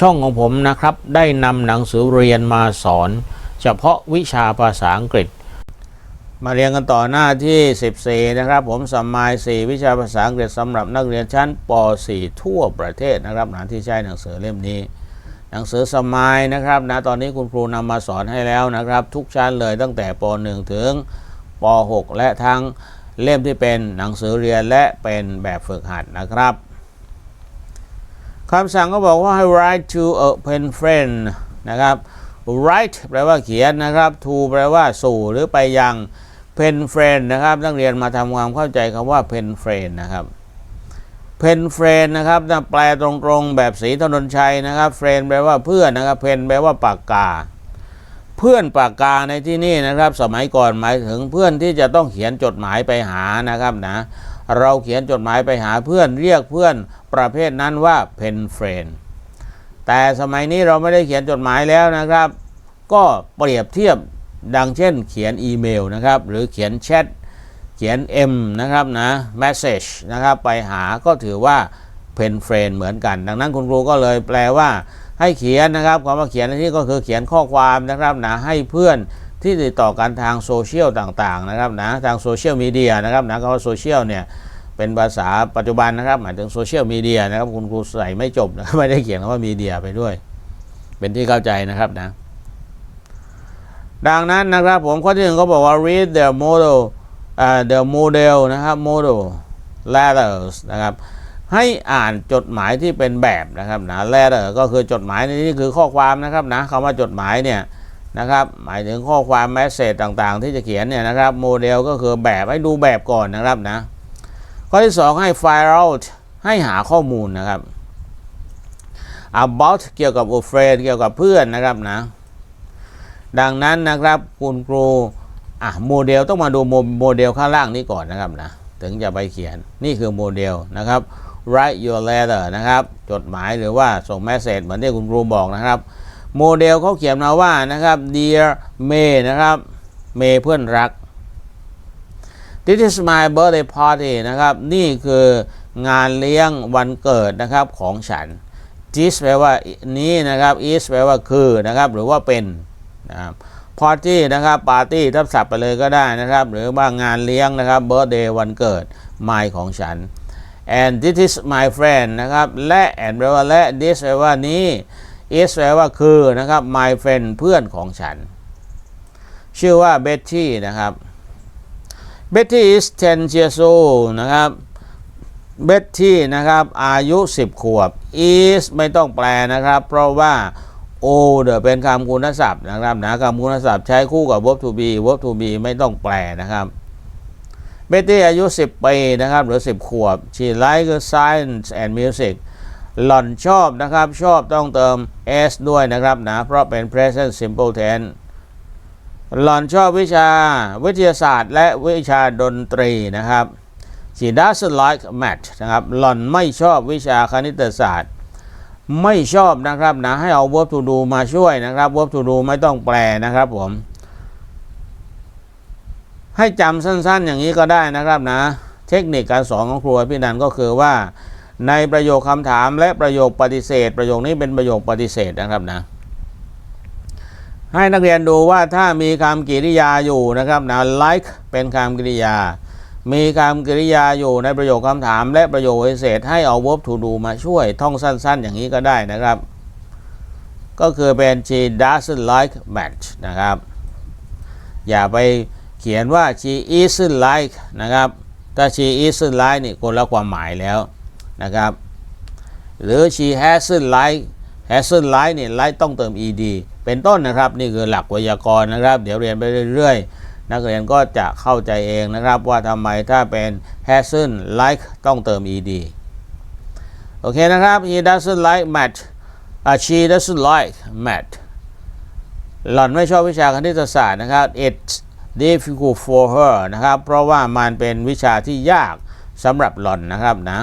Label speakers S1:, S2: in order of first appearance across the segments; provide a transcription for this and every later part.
S1: ช่องของผมนะครับ ได้นำหนังสือเรียนมาสอน เฉพาะวิชาภาษาอังกฤษ มาเรียนกันต่อหน้าที่ 14 นะครับ ผมสมัย4วิชาภาษาอังกฤษสำหรับนักเรียนชั้นป .4 ทั่วประเทศนะครับหนาที่ใช้หนังสือเล่มนี้ หนังสือสมัยนะครับนะตอนนี้คุณครูนำมาสอนให้แล้วนะครับ ทุกชั้นเลยตั้งแต่ป .1 ถึงป .6 และทั้งเล่มที่เป็นหนังสือเรียนและเป็นแบบฝึกหัดนะครับ คำสั่งก็บอกว่าให้ write to a pen friend นะครับ write แปลว่าเขียนนะครับ to แปลว่าสู่หรือไปยัง pen friend นะครับ นักเรียนมาทำความเข้าใจคำว่า pen friend นะครับ pen friend นะครับแปลตรงๆแบบสีถนนชัยนะครับ friend แปลว่าเพื่อนนะครับ pen แปลว่าปากกา เพื่อนปากกาในที่นี่นะครับ สมัยก่อนหมายถึงเพื่อนที่จะต้องเขียนจดหมายไปหานะครับนะ เราเขียนจดหมายไปหาเพื่อนเรียกเพื่อนประเภทนั้นว่า pen friend แต่สมัยนี้เราไม่ได้เขียนจดหมายแล้วนะครับ ก็เปรียบเทียบดังเช่น เขียนอีเมลนะครับ หรือเขียนแชทเขียน M นะครับนะ message นะครับไปหาก็ถือว่า pen friend เหมือนกัน ดังนั้นคุณครูก็เลยแปลว่าให้เขียนนะครับคำว่าเขียนที่ก็คือเขียนข้อความนะครับนะให้เพื่อน ที่ติดต่อกันทางโซเชียลต่างๆนะครับนะทางโซเชียลมีเดียนะครับนะคำว่าโซเชียลเนี่ยเป็นภาษาปัจจุบันนะครับ หมายถึงโซเชียลมีเดียนะครับคุณครูใส่ไม่จบนะไม่ได้เขียนคำว่ามีเดียไปด้วย เป็นที่เข้าใจนะครับนะดังนั้นนะครับผมข้อที่หนึ่งเขาบอกว่า read the model อ่า the model นะครับ model letters นะครับให้อ่านจดหมายที่เป็นแบบนะครับนะ letter ก็คือจดหมายในนี่คือข้อความนะครับนะคำว่าจดหมายเนี่ย นะครับ หมายถึงข้อความ message ต่างๆ ที่จะเขียนเนี่ยนะครับโมเดลก็คือแบบให้ดูแบบก่อนนะครับนะข้อที่สองให้ find out ให้หาข้อมูลนะครับ about เกี่ยวกับ a friend เกี่ยวกับเพื่อนนะครับนะ ดังนั้นนะครับคุณครูอะโมเดลต้องมาดูโมเดลข้างล่างนี้ก่อนนะครับนะถึงจะไปเขียนนี่คือโมเดลนะครับ write your letter นะครับ จดหมายหรือว่าส่งเมสเซจเหมือนที่คุณครูบอกนะครับ โมเดลเขาเขียนมาว่านะครับ dear May นะครับ May เพื่อนรัก This is my birthday party นะครับ นี่คืองานเลี้ยงวันเกิดนะครับของฉัน this แปลว่านี้นะครับ is แปลว่าคือนะครับ หรือว่าเป็นนะครับ party นะครับ party ทับศัพท์ไปเลยก็ได้นะครับ หรือว่างานเลี้ยงนะครับ birthday วันเกิด my ของฉัน and this is my friend นะครับ และ and แปลว่าและ this แปลว่านี้ is แปลว่าคือนะครับ my friend เพื่อนของฉัน ชื่อว่า Betty นะครับ Betty is 10 years old นะครับ Betty นะครับ อายุ 10 ขวบ is ไม่ต้องแปลนะครับ เพราะว่า old เป็นคำคุณศัพท์นะครับนะคำคุณศัพท์ใช้คู่กับ verb to be verb to be ไม่ต้องแปลนะครับ Betty อายุ 10 ปีนะครับ หรือ 10 ขวบ she likes science and music หล่อนชอบนะครับ ชอบต้องเติม s ด้วยนะครับนะ เพราะเป็น present simple tense หล่อนชอบวิชาวิทยาศาสตร์ และวิชาดนตรีนะครับ she doesn't like math นะครับ หล่อนไม่ชอบวิชาคณิตศาสตร์ ไม่ชอบนะครับนะ ให้เอา verb to do มาช่วยนะครับ verb to do ไม่ต้องแปลนะครับผม ให้จำสั้นๆอย่างนี้ก็ได้นะครับนะ เทคนิคการสอนของครูพี่นันก็คือว่า ในประโยคคำถามและประโยคปฏิเสธ ประโยคนี้เป็นประโยคปฏิเสธนะครับนะ ให้นักเรียนดูว่าถ้ามีคำกริยาอยู่นะครับนะ like เป็นคำกริยา มีคำกริยาอยู่ในประโยคคำถามและประโยคปฏิเสธ ให้เอา verb to do มาช่วยท่องสั้น ๆ อย่างนี้ก็ได้นะครับ ก็คือเป็น she doesn't like match นะครับ อย่าไปเขียนว่า she isn't like นะครับ ถ้า she isn't like นี่คนละความหมายแล้ว นะครับหรือ she hasn't like hasn't like นี่ like ต้องเติม ed เป็นต้นนะครับ นี่คือหลักไวยากรณ์นะครับ เดี๋ยวเรียนไปเรื่อยๆ นักเรียนก็จะเข้าใจเองนะครับ ว่าทำไมถ้าเป็น hasn't like ต้องเติม ed โอเคนะครับ he doesn't like math อ่า she doesn't like math หล่อนไม่ชอบวิชาคณิตศาสตร์นะครับ it's difficult for her นะครับ เพราะว่ามันเป็นวิชาที่ยากสำหรับหล่อนนะครับนะ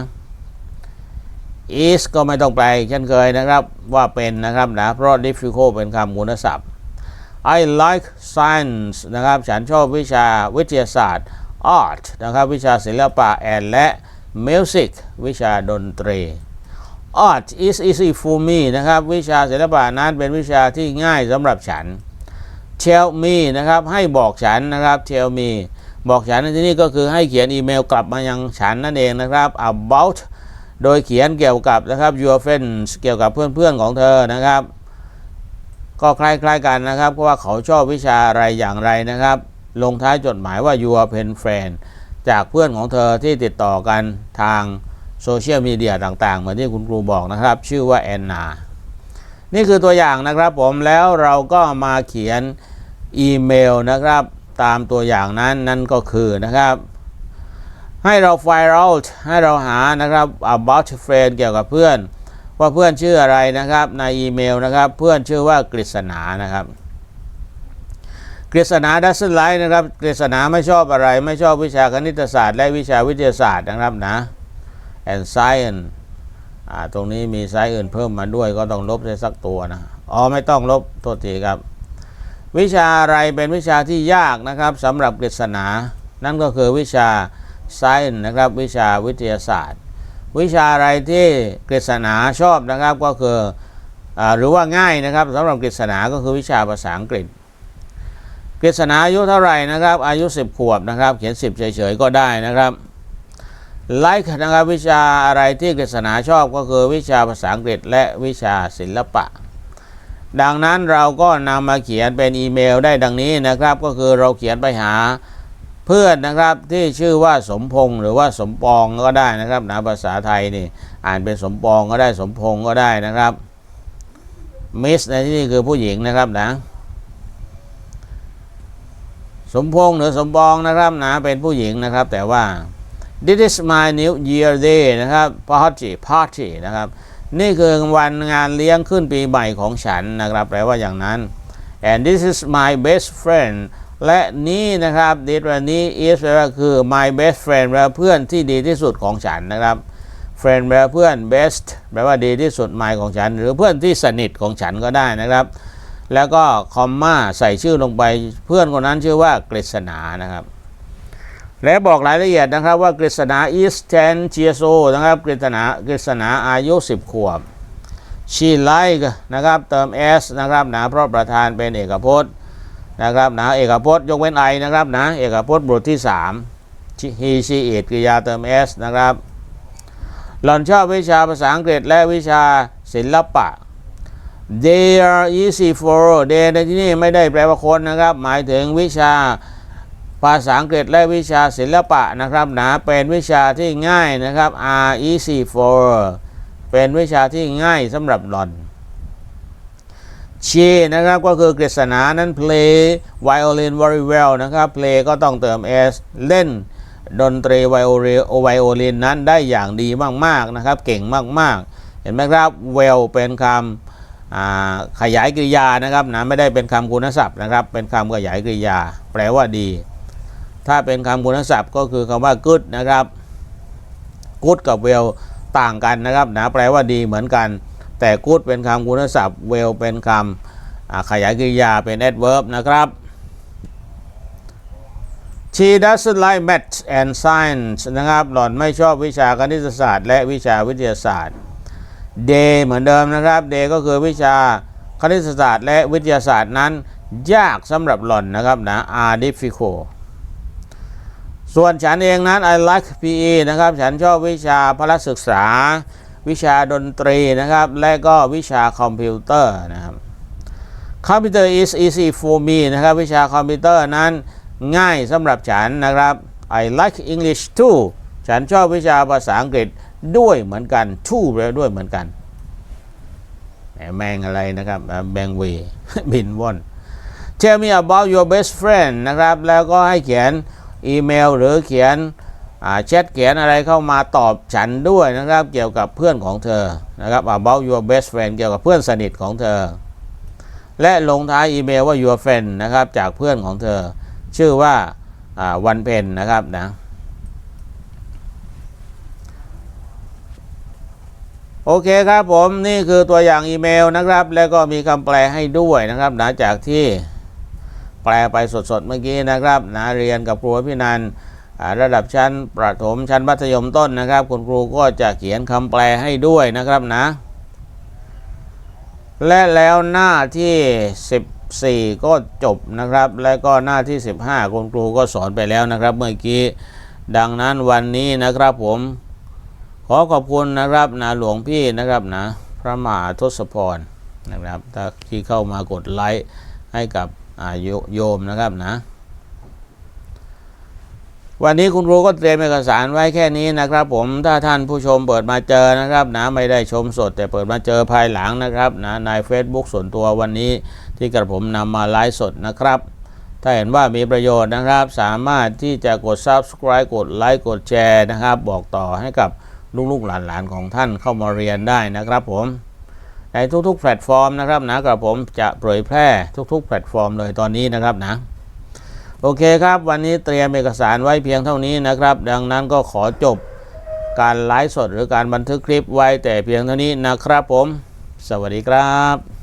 S1: is ก็ไม่ต้องแปลเช่นเคยนะครับว่าเป็นนะครับนะเพราะ difficult เป็นคำคุณศัพท์ I like science นะครับฉันชอบวิชาวิทยาศาสตร์ art นะครับวิชาศิลปะ and และ music วิชาดนตรี art is easy for me นะครับวิชาศิลปะนั้นเป็นวิชาที่ง่ายสำหรับฉัน tell me นะครับให้บอกฉันนะครับ tell me บอกฉันในที่นี้ก็คือให้เขียนอีเมลกลับมายังฉันนั่นเองนะครับ about โดยเขียนเกี่ยวกับนะครับ your friends เกี่ยวกับเพื่อนๆของเธอนะครับ ก็คล้ายๆกันนะครับเพราะว่าเขาชอบวิชาอะไรอย่างไรนะครับ ลงท้ายจดหมายว่า your pen friend จากเพื่อนของเธอที่ติดต่อกันทางโซเชียลมีเดียต่างๆ เหมือนที่คุณครูบอกนะครับ ชื่อว่าแอนนา นี่คือตัวอย่างนะครับผมแล้วเราก็มาเขียนอีเมลนะครับ ตามตัวอย่างนั้นนั่นก็คือนะครับ ให้เรา find out ให้เราหานะครับ about friend เกี่ยวกับเพื่อน ว่าเพื่อนชื่ออะไรนะครับในอีเมลนะครับ เพื่อนชื่อว่ากฤษณานะครับกฤษณาดัสไลท์นะครับกฤษณาไม่ชอบอะไร ไม่ชอบวิชาคณิตศาสตร์ และวิชาวิทยาศาสตร์นะครับนะ and science อ่าตรงนี้มีไซส์อื่นเพิ่มมาด้วยก็ต้องลบได้สักตัวนะ อ๋อไม่ต้องลบโทษทีครับ วิชาอะไรเป็นวิชาที่ยากนะครับสำหรับกฤษณา นั่นก็คือวิชา ไซน์นะครับวิชาวิทยาศาสตร์ วิชาอะไรที่กฤษณาชอบนะครับก็คืออหรือว่าง่ายนะครับสำหรับกฤษณาก็คือวิชาภาษาอังกฤษกฤษณาอายุเท่าไหร่นะครับ อายุ 10 ขวบนะครับ เขียน 10 เฉยๆก็ได้นะครับ like นะครับวิชาอะไรที่กฤษณาชอบก็คือวิชาภาษาอังกฤษและวิชาศิลปะ ดังนั้นเราก็นำมาเขียนเป็นอีเมลได้ดังนี้นะครับ ก็คือเราเขียนไปหา เพื่อนนะครับที่ชื่อว่าสมพงษ์หรือว่าสมปองก็ได้นะครับนะภาษาไทยนี่อ่านเป็นสมปองก็ได้สมพงษ์ก็ได้นะครับมิสในที่นี้คือผู้หญิงนะครับนะสมพงษ์หรือสมปองนะครับนะเป็นผู้หญิงนะครับ แต่ว่า This is my new year day นะครับ party party นะครับนี่คือวันงานเลี้ยงขึ้นปีใหม่ของฉันนะครับแปลว่าอย่างนั้น and this is my best friend และนี่นะครับ this วันนี้ is แปลว่าคือ my best friend แปลว่าเพื่อนที่ดีที่สุดของฉันนะครับ friend แปลว่าเพื่อน best แปลว่าดีที่สุด my ของฉัน หรือเพื่อนที่สนิทของฉันก็ได้นะครับ แล้วก็คอมมาใส่ชื่อลงไปเพื่อนคนนั้นชื่อว่ากฤษณานะครับ และบอกรายละเอียดนะครับว่ากฤษณา is 10 years old นะครับกฤษณากฤษณาอายุ 10 ขวบ she like นะครับเติม s นะครับหนะเพราะประธานเป็นเอกพจน์ นะครับนะเอกพจน์ยกเว้น i นะครับนะเอกพจน์บทที่3 he she it กริยาเติม s นะครับ หล่อนชอบวิชาภาษาอังกฤษและวิชาศิลปะ they are easy for they ในที่นี้ไม่ได้แปลว่าคนนะครับ หมายถึงวิชาภาษาอังกฤษและวิชาศิลปะนะครับนะเป็นวิชาที่ง่ายนะครับ are easy for เป็นวิชาที่ง่ายสำหรับหล่อน she นะครับก็คือกฤษณานั้น play violin very well นะครับ play ก็ต้องเติม s เล่นดนตรีไวโอลินไวโอลินนั้นได้อย่างดีมาก ๆ นะครับ เก่งมาก ๆ เห็นไหมครับ well เป็นคำขยายกริยานะครับนะไม่ได้เป็นคำคุณศัพท์นะครับ เป็นคำขยายกริยา แปลว่าดี ถ้าเป็นคำคุณศัพท์ก็คือคำว่า good นะครับ good กับ well ต่างกันนะครับนะแปลว่าดีเหมือนกัน แต่ good เป็นคำคุณศัพท์ well เป็นคำขยายกริยาเป็น adverb นะครับ She doesn't like math and science นะครับ หล่อนไม่ชอบวิชาคณิตศาสตร์ และวิชาวิทยาศาสตร์ Day เหมือนเดิมนะครับ Day ก็คือวิชาคณิตศาสตร์ และวิทยาศาสตร์นั้น ยากสำหรับหล่อนนะครับนะ are difficult ส่วนฉันเองนั้น I like PE นะครับ ฉันชอบวิชาพละศึกษา วิชาดนตรีนะครับ และก็วิชาคอมพิวเตอร์นะครับ Computer is easy for me นะครับ วิชาคอมพิวเตอร์นั้นง่ายสำหรับฉันนะครับ I like English too ฉันชอบวิชาภาษาอังกฤษด้วยเหมือนกัน too แปลว่าด้วยเหมือนกัน แมงอะไรนะครับแมงวีบินว่อน Tell me about your best friend นะครับ แล้วก็ให้เขียนอีเมลหรือเขียน แชทเขียนอะไรเข้ามาตอบฉันด้วยนะครับ เกี่ยวกับเพื่อนของเธอนะครับ about your best friend เกี่ยวกับเพื่อนสนิทของเธอ และลงท้ายอีเมลว่า your friend นะครับจากเพื่อนของเธอ ชื่อว่าวันเพนนะครับนะโอเคครับผมนี่คือตัวอย่างอีเมลนะครับ แล้วก็มีคำแปลให้ด้วยนะครับนะจากที่แปลไปสดๆเมื่อกี้นะครับนะเรียนกับครูพี่นัน ระดับชั้นประถมชั้นมัธยมต้นนะครับ คุณครูก็จะเขียนคำแปลให้ด้วยนะครับนะ และแล้วหน้าที่ 14 ก็จบนะครับ และก็หน้าที่ 15 คุณครูก็สอนไปแล้วนะครับ เมื่อกี้ดังนั้นวันนี้นะครับผม ขอขอบคุณนะครับนะหลวงพี่นะครับนะ พระมหาทศพรนะครับที่เข้ามากดไลค์ให้กับโยโยมนะครับนะ วันนี้คุณครูก็เตรียมเอกสารไว้แค่นี้นะครับ ผมถ้าท่านผู้ชมเปิดมาเจอนะครับนะไม่ได้ชมสด แต่เปิดมาเจอภายหลังนะครับนะใน Facebook ส่วนตัววันนี้ที่กระผมนำมาไลฟ์สดนะครับ ถ้าเห็นว่ามีประโยชน์นะครับ สามารถที่จะกด subscribe กดไลค์กดแชร์นะครับ บอกต่อให้กับลูกๆหลานๆของท่านเข้ามาเรียนได้นะครับผมในทุกๆ แพลตฟอร์มนะครับนะกระผมจะเผยแพร่ทุกๆ แพลตฟอร์มเลยตอนนี้นะครับนะ โอเคครับ วันนี้เตรียมเอกสารไว้เพียงเท่านี้นะครับ ดังนั้นก็ขอจบการไลฟ์สดหรือการบันทึกคลิปไว้แต่เพียงเท่านี้นะครับผม สวัสดีครับ